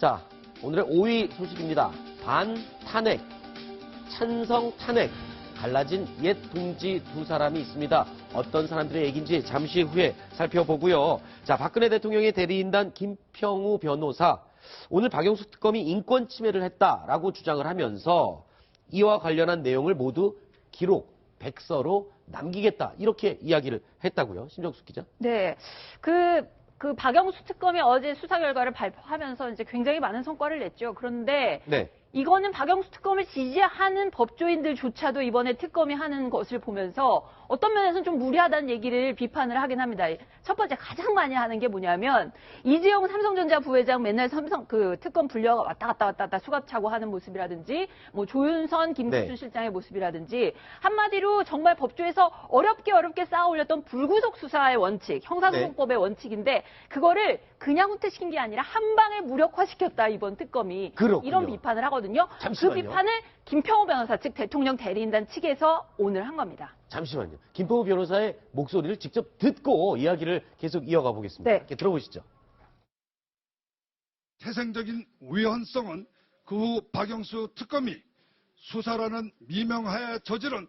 자, 오늘의 5위 소식입니다. 반 탄핵, 찬성 탄핵, 갈라진 옛 동지 두 사람이 있습니다. 어떤 사람들의 얘기인지 잠시 후에 살펴보고요. 자, 박근혜 대통령의 대리인단 김평우 변호사, 오늘 박영수 특검이 인권 침해를 했다라고 주장을 하면서 이와 관련한 내용을 모두 기록, 백서로 남기겠다. 이렇게 이야기를 했다고요. 심정숙 기자. 네. 그, 그 박영수 특검이 어제 수사 결과를 발표하면서 이제 굉장히 많은 성과를 냈죠. 그런데 네. 이거는 박영수 특검을 지지하는 법조인들조차도 이번에 특검이 하는 것을 보면서 어떤 면에서는 좀 무리하다는 얘기를 비판을 하긴 합니다. 첫 번째 가장 많이 하는 게 뭐냐면 이재용 삼성전자 부회장 맨날 삼성 그 특검 불려 왔다 갔다 왔다 갔다 수갑 차고 하는 모습이라든지 뭐 조윤선 김기춘 네. 실장의 모습이라든지 한마디로 정말 법조에서 어렵게 어렵게 쌓아 올렸던 불구속 수사의 원칙, 형사소송법의 원칙인데 그거를 그냥 후퇴시킨 게 아니라 한 방에 무력화시켰다 이번 특검이 그렇군요. 이런 비판을 하거든요. 잠시만요. 그 비판을 김평호 변호사 즉 대통령 대리인단 측에서 오늘 한 겁니다. 잠시만요. 김포우 변호사의 목소리를 직접 듣고 이야기를 계속 이어가 보겠습니다. 네. 이렇게 들어보시죠. 태생적인 위헌성은 그 후 박영수 특검이 수사라는 미명하에 저지른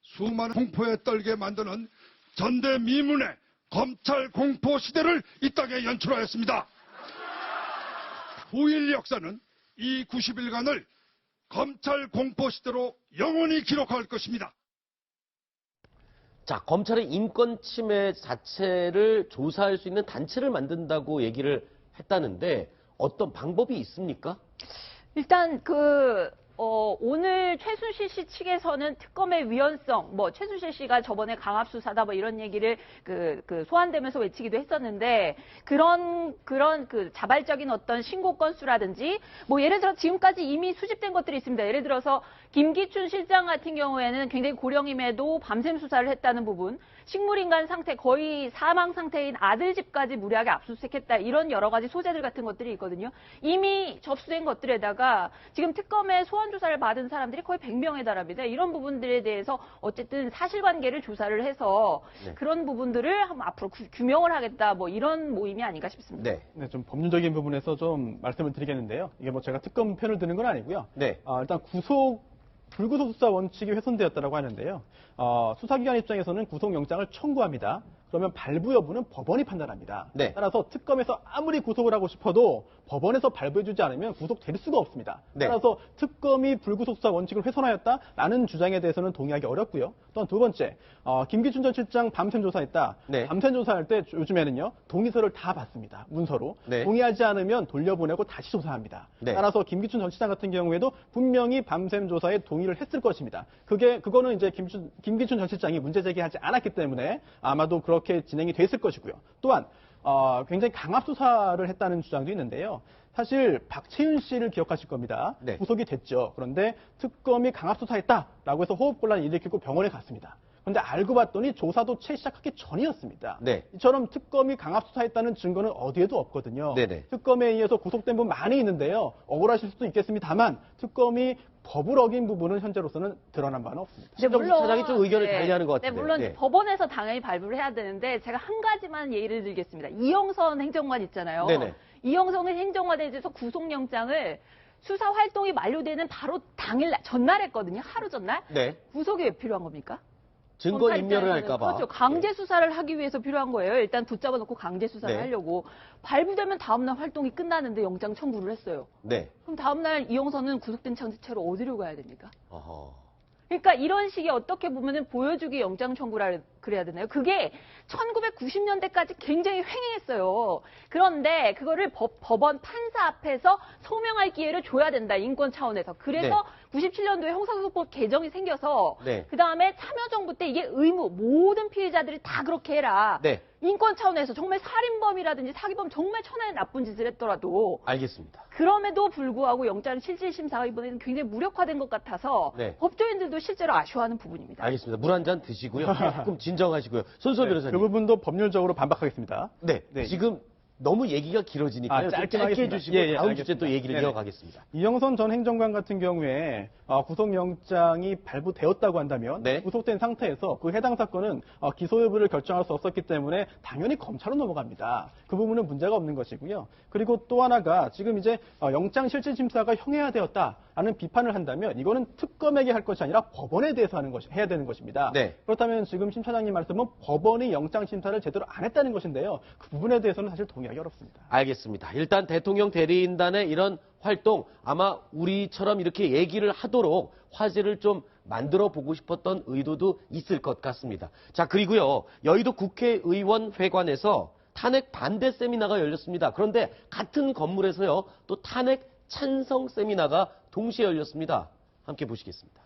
수많은 공포에 떨게 만드는 전대미문의 검찰 공포 시대를 이 땅에 연출하였습니다. 후일 역사는 이 90일간을 검찰 공포 시대로 영원히 기록할 것입니다. 자, 검찰의 인권 침해 자체를 조사할 수 있는 단체를 만든다고 얘기를 했다는데 어떤 방법이 있습니까? 일단 그 어, 오늘 최순실 씨 측에서는 특검의 위헌성, 뭐 최순실 씨가 저번에 강압 수사다 뭐 이런 얘기를 그, 그 소환되면서 외치기도 했었는데 그런 그런 그 자발적인 어떤 신고 건수라든지 뭐 예를 들어 지금까지 이미 수집된 것들이 있습니다. 예를 들어서 김기춘 실장 같은 경우에는 굉장히 고령임에도 밤샘 수사를 했다는 부분, 식물인간 상태 거의 사망 상태인 아들 집까지 무리하게 압수수색했다 이런 여러 가지 소재들 같은 것들이 있거든요. 이미 접수된 것들에다가 지금 특검의 소환 조사를 받은 사람들이 거의 100명에 달합니다. 이런 부분들에 대해서 어쨌든 사실관계를 조사를 해서 네. 그런 부분들을 한번 앞으로 구- 규명을 하겠다 뭐 이런 모임이 아닌가 싶습니다. 네. 네, 좀 법률적인 부분에서 좀 말씀을 드리겠는데요. 이게 뭐 제가 특검 편을 드는 건 아니고요. 네. 아, 일단 구속 불구속 수사 원칙이 훼손되었다고 하는데요. 어, 수사기관 입장에서는 구속영장을 청구합니다. 그러면 발부 여부는 법원이 판단합니다. 네. 따라서 특검에서 아무리 구속을 하고 싶어도 법원에서 발부해주지 않으면 구속될 수가 없습니다. 네. 따라서 특검이 불구속 수사 원칙을 훼손하였다라는 주장에 대해서는 동의하기 어렵고요. 또한 두 번째, 어, 김기춘 전 실장 밤샘 조사했다. 네. 밤샘 조사할 때 요즘에는요 동의서를 다 받습니다. 문서로 네. 동의하지 않으면 돌려보내고 다시 조사합니다. 네. 따라서 김기춘 전 시장 같은 경우에도 분명히 밤샘 조사에 동의를 했을 것입니다. 그게 그거는 이제 김기춘, 김기춘 전 실장이 문제 제기하지 않았기 때문에 아마도 그렇게 진행이 됐을 것이고요. 또한 어, 굉장히 강압 수사를 했다는 주장도 있는데요. 사실 박채윤 씨를 기억하실 겁니다. 네. 구속이 됐죠. 그런데 특검이 강압 수사했다라고 해서 호흡곤란을 일으키고 병원에 갔습니다. 그런데 알고 봤더니 조사도 채 시작하기 전이었습니다. 네. 이처럼 특검이 강압 수사했다는 증거는 어디에도 없거든요. 네네. 특검에 의해서 구속된 분 많이 있는데요. 억울하실 수도 있겠습니다만 특검이 법을 어긴 부분은 현재로서는 드러난 바는 없습니다. 네, 신정수 차장이 좀 의견을 달리하는 것 네, 같은데. 물론 네. 법원에서 당연히 발부를 해야 되는데 제가 한 가지만 예를 들겠습니다. 이영선 행정관 있잖아요. 네네. 이영선 행정관에 대해서 구속영장을 수사 활동이 만료되는 바로 당일 날 전날 했거든요. 하루 전날. 네. 구속이 왜 필요한 겁니까? 증거 인멸을 할까봐. 그렇죠. 강제 수사를 하기 위해서 필요한 거예요. 일단 붙잡아 놓고 강제 수사를 네. 하려고 발부되면 다음날 활동이 끝나는데 영장 청구를 했어요. 네. 그럼 다음날 이영선은 구속된 상태로 어디로 가야 됩니까? 어허. 그러니까 이런 식의 어떻게 보면은 보여주기 영장 청구라 그래야 되나요? 그게 1990년대까지 굉장히 횡행했어요. 그런데 그거를 법, 법원 판사 앞에서 소명할 기회를 줘야 된다. 인권 차원에서. 그래서 97년도에 형사소송법 개정이 생겨서 네. 그 다음에 참여정부 때 이게 의무 모든 피해자들이 다 그렇게 해라. 네. 인권 차원에서 정말 살인범이라든지 사기범 정말 천하의 나쁜 짓을 했더라도 알겠습니다. 그럼에도 불구하고 영장 실질 심사가 이번에는 굉장히 무력화된 것 같아서 네. 법조인들도 실제로 아쉬워하는 부분입니다. 알겠습니다. 물 한 잔 드시고요. 조금 진정하시고요. 손소 네, 변호사님. 그 부분도 법률적으로 반박하겠습니다. 네. 네. 지금 너무 얘기가 길어지니까요. 아, 좀 짧게 짧게. 해주시고 예, 예, 다음 알겠습니다. 주제 또 얘기를 네네. 이어가겠습니다. 이영선 전 행정관 같은 경우에 어, 구속영장이 발부되었다고 한다면 네. 구속된 상태에서 그 해당 사건은 어, 기소 여부를 결정할 수 없었기 때문에 당연히 검찰로 넘어갑니다. 그 부분은 문제가 없는 것이고요. 그리고 또 하나가 지금 이제 어, 영장 실질 심사가 형해화되었다 라는 비판을 한다면 이거는 특검에게 할 것이 아니라 법원에 대해서 하는 것이 해야 되는 것입니다. 네. 그렇다면 지금 심 차장님 말씀은 법원이 영장 심사를 제대로 안 했다는 것인데요. 그 부분에 대해서는 사실 동의하기 어렵습니다. 알겠습니다. 일단 대통령 대리인단의 이런 활동 아마 우리처럼 이렇게 얘기를 하도록 화제를 좀 만들어 보고 싶었던 의도도 있을 것 같습니다. 자, 그리고요. 여의도 국회의원 회관에서 탄핵 반대 세미나가 열렸습니다. 그런데 같은 건물에서요. 또 탄핵 찬성 세미나가 동시에 열렸습니다. 함께 보시겠습니다.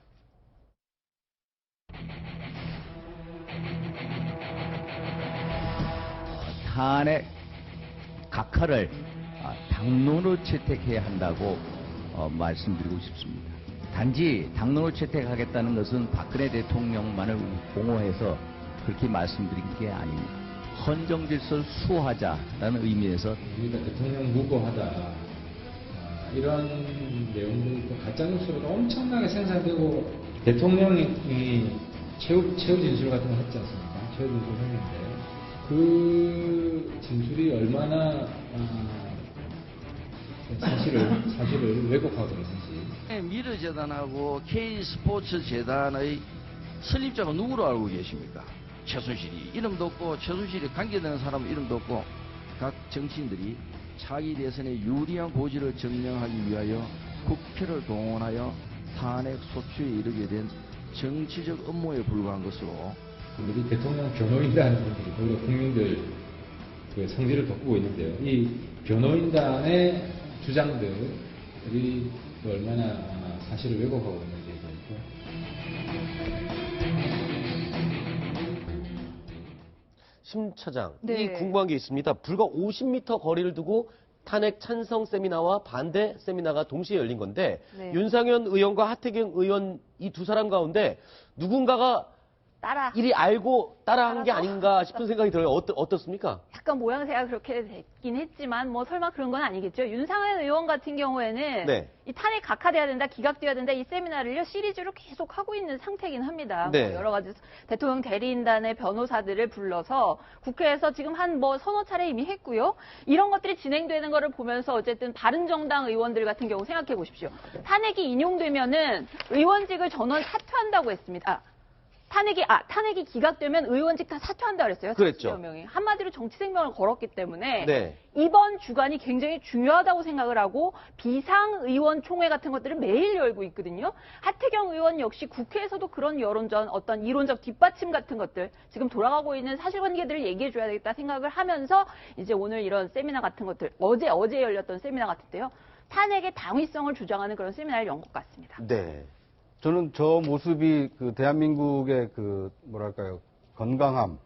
탄핵 각하를 아, 당론으로 채택해야 한다고 어, 말씀드리고 싶습니다. 단지 당론으로 채택하겠다는 것은 박근혜 대통령만을 옹호해서 그렇게 말씀드린 게 아닙니다. 헌정 질서를 수호하자라는 의미에서 대통령 무고하다 아, 이런 내용들이 또 가짜뉴스로 엄청나게 생산되고 대통령이 최후, 최후 진술 같은 거 했지 않습니까? 최후 진술 했는데 그 진술이 얼마나 아, 사실을 사실을 왜곡하고 있는지 미르 재단하고 K스포츠 재단의 설립자가 누구로 알고 계십니까? 최순실이 이름도 없고 최순실이 관계되는 사람 이름도 없고 각 정치인들이 차기 대선에 유리한 고지를 증명하기 위하여 국회를 동원하여 탄핵 소추에 이르게 된 정치적 업무에 불과한 것으로 우리 대통령 변호인단 오히려 국민들 그 성질을 돋구고 있는데요. 이 변호인단의 주장들이 얼마나 사실을 왜곡하고 심 차장, 네. 이 궁금한 게 있습니다. 불과 50m 거리를 두고 탄핵 찬성 세미나와 반대 세미나가 동시에 열린 건데 네. 윤상현 의원과 하태경 의원 이 두 사람 가운데 누군가가 따라 이리 알고 따라한 게. 아닌가 싶은 생각이 들어요. 어떻, 어떻습니까? 약간 모양새가 그렇게 됐긴 했지만 뭐 설마 그런 건 아니겠죠. 윤상현 의원 같은 경우에는 네. 이 탄핵 각하돼야 된다, 기각돼야 된다 이 세미나를요 시리즈로 계속 하고 있는 상태긴 합니다. 네. 뭐 여러 가지 대통령 대리인단의 변호사들을 불러서 국회에서 지금 한 뭐 서너 차례 이미 했고요. 이런 것들이 진행되는 거를 보면서 어쨌든 바른정당 의원들 같은 경우 생각해 보십시오. 탄핵이 인용되면은 의원직을 전원 사퇴한다고 했습니다. 탄핵이 아 탄핵이 기각되면 의원직 다 사퇴한다 그랬어요. 그랬죠. 40여 명이 한마디로 정치 생명을 걸었기 때문에 네. 이번 주간이 굉장히 중요하다고 생각을 하고 비상 의원 총회 같은 것들을 매일 열고 있거든요. 하태경 의원 역시 국회에서도 그런 여론전 어떤 이론적 뒷받침 같은 것들 지금 돌아가고 있는 사실관계들을 얘기해 줘야 되겠다 생각을 하면서 이제 오늘 이런 세미나 같은 것들 어제 어제 열렸던 세미나 같은데요. 탄핵의 당위성을 주장하는 그런 세미나를 연 것 같습니다. 네. 저는 저 모습이 그 대한민국의 그 뭐랄까요 건강함,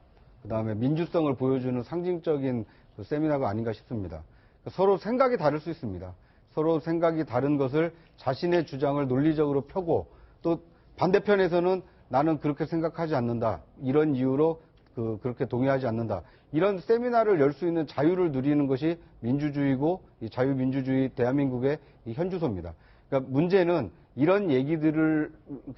그 다음에 민주성을 보여주는 상징적인 그 세미나가 아닌가 싶습니다. 서로 생각이 다를 수 있습니다. 서로 생각이 다른 것을 자신의 주장을 논리적으로 펴고 또 반대편에서는 나는 그렇게 생각하지 않는다. 이런 이유로 그, 그렇게 동의하지 않는다. 이런 세미나를 열 수 있는 자유를 누리는 것이 민주주의고 이 자유민주주의 대한민국의 이 현주소입니다. 그러니까 문제는 이런 얘기들을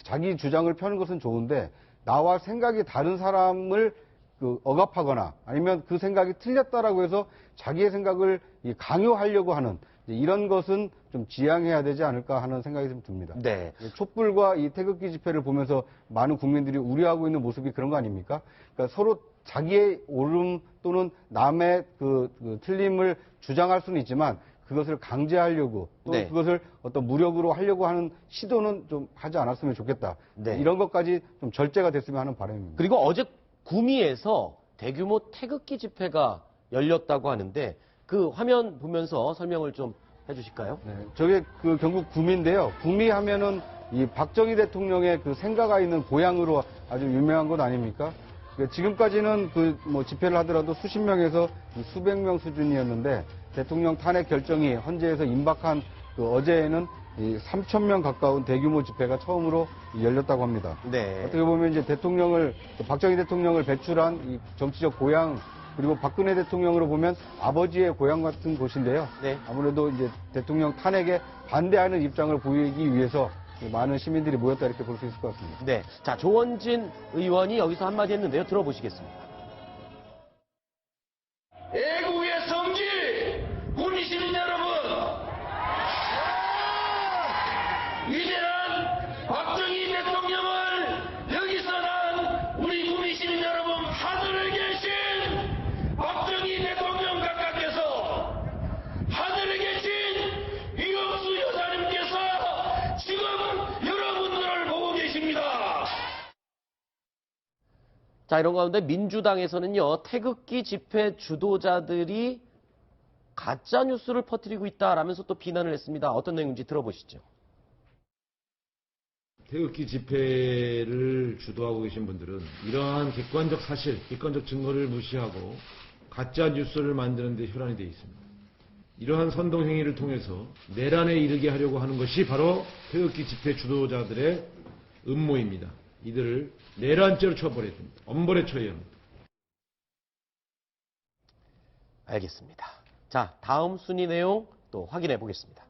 자기 주장을 펴는 것은 좋은데 나와 생각이 다른 사람을 그 억압하거나 아니면 그 생각이 틀렸다라고 해서 자기의 생각을 이 강요하려고 하는 이런 것은 좀 지양해야 되지 않을까 하는 생각이 좀 듭니다. 네. 촛불과 이 태극기 집회를 보면서 많은 국민들이 우려하고 있는 모습이 그런 거 아닙니까? 그러니까 서로 자기의 옳음 또는 남의 그, 그 틀림을 주장할 수는 있지만 그것을 강제하려고 또 네. 그것을 어떤 무력으로 하려고 하는 시도는 좀 하지 않았으면 좋겠다. 네. 이런 것까지 좀 절제가 됐으면 하는 바람입니다. 그리고 어제 구미에서 대규모 태극기 집회가 열렸다고 하는데 그 화면 보면서 설명을 좀 해주실까요? 네, 저게 그 경북 구미인데요. 구미 하면은 이 박정희 대통령의 그 생가가 있는 고향으로 아주 유명한 곳 아닙니까? 그 지금까지는 그 뭐 집회를 하더라도 수십 명에서 이 수백 명 수준이었는데 대통령 탄핵 결정이 헌재에서 임박한 그 어제에는 이 3천 명 가까운 대규모 집회가 처음으로 열렸다고 합니다. 네. 어떻게 보면 이제 대통령을 박정희 대통령을 배출한 이 정치적 고향 그리고 박근혜 대통령으로 보면 아버지의 고향 같은 곳인데요. 네. 아무래도 이제 대통령 탄핵에 반대하는 입장을 보이기 위해서 많은 시민들이 모였다 이렇게 볼 수 있을 것 같습니다. 네. 자, 조원진 의원이 여기서 한마디 했는데요. 들어보시겠습니다. 애국의 성지 우리 시민 여러분 위대한 박정희 대통령을 여기서 난 우리 국민 시민 여러분 하늘에 계신 박정희 대통령 각각께서 하늘에 계신 이경수 여사님께서 지금 여러분들을 보고 계십니다. 자, 이런 가운데 민주당에서는요, 태극기 집회 주도자들이 가짜 뉴스를 퍼뜨리고 있다라면서 또 비난을 했습니다. 어떤 내용인지 들어보시죠. 태극기 집회를 주도하고 계신 분들은 이러한 객관적 사실, 객관적 증거를 무시하고 가짜 뉴스를 만드는 데 혈안이 되어 있습니다. 이러한 선동 행위를 통해서 내란에 이르게 하려고 하는 것이 바로 태극기 집회 주도자들의 음모입니다. 이들을 내란죄로 처벌해야 됩니다. 엄벌에 처해야 합니다. 알겠습니다. 자, 다음 순위 내용 또 확인해 보겠습니다.